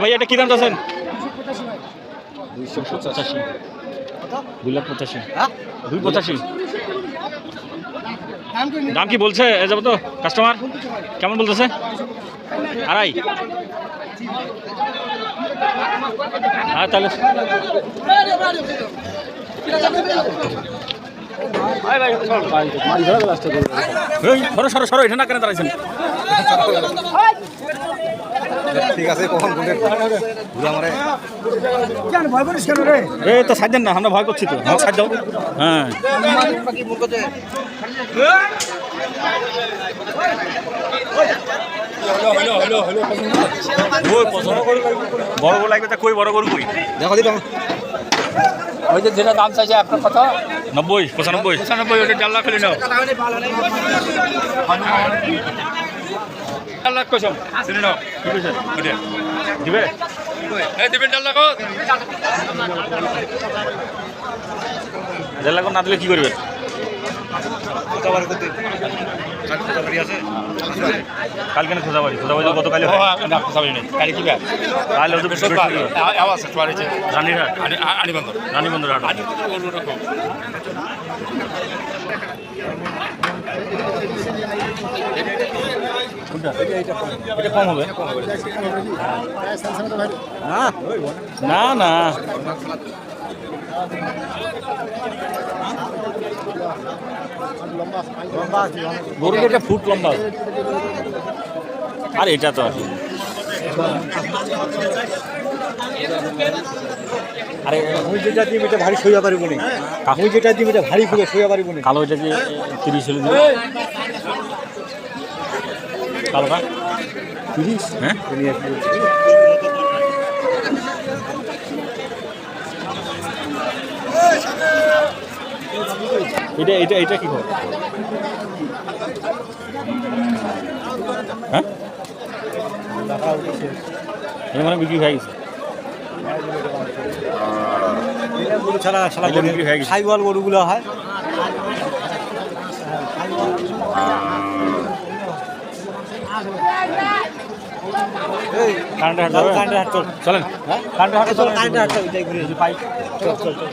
ভাই এটা কি দাম চাচ্ছেন? দুইশো পঁচাশি। দুই লাখ পঁচাশি। হ্যাঁ? দুই পঁচাশি? দাম কি বলছে? এ যাব তো কাস্টমার কেমন বলতেছে? আড়াই। হ্যাঁ তাহলে এই, সরো সরো সরো এটা না কেন দাঁড়াইছেন? ঠিক আছে কখন কোনটা ঘুরে আমারে। কেন ভয় করিস কেন রে? এই তো সাইড না আমরা ভয় করছি তো। হ্যাঁ সাইড দাও। হ্যাঁ। বড় গরু লাগবে তা কই বড় গরু কই? দেখো দিদি ওই যে যেটা দাম চাইছে আপনার কথা নব্বই পঁচানব্বই। পঁচানব্বই ওটা চার লাখ নাও। চার লাখ কসম শুনে নাও। কি কইছে দিবে? এই দেবেন চার লাখ দেড় লাখ না দিলে কি করবেন আছে? কালকে না খোঁজাবাড়ি খোঁজাবাড়ি তো গতকালই না খোঁজাবি নেই। গাড়ি কি কাল আওয়াজ রানীবন্দর হাট। কম হবে। না না। গরুর এটা ফুট লম্বা। আর এটা তো আর আরে আমি যেটা দিই এটা ভারী সইয়া পারিব নি। আমি যেটা দিই এটা ভারী করে সইয়া পারিব নি। কালো এটা যে তিরিশ হলে দিবে? কালোটা তিরিশ? হ্যাঁ? এটা এটা এটা কি হ্যাঁ? এটা মানে বিক্রি হয়ে গেছে। ছাড়া হয়ে। সাইওয়াল গরুগুলো হয়। এই কারেন্টের হাট কারেন্টের হাট চল। চলেন। হ্যাঁ? কারেন্টের হাটে চল। কারেন্টের হাট চল। যাই ঘুরে যদি পাই চল চল চল।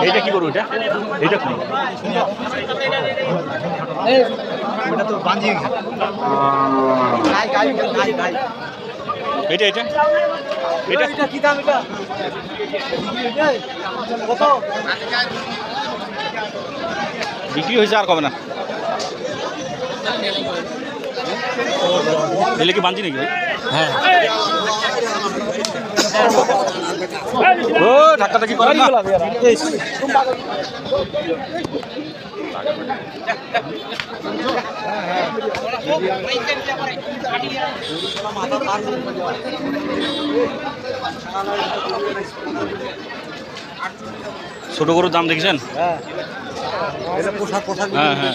এইটা কি করব এটা? এইটা কি? এটা এটা এটা এটা কি দাম এটা? কত? বিক্রি হয়েছে আর কবে না? এলে কি বাঞ্জি নাকি হ্যাঁ। ও ধাক্কা ধাক্কি করেন না? ছোট গরুর দাম দেখেছেন? হ্যাঁ। হ্যাঁ হ্যাঁ।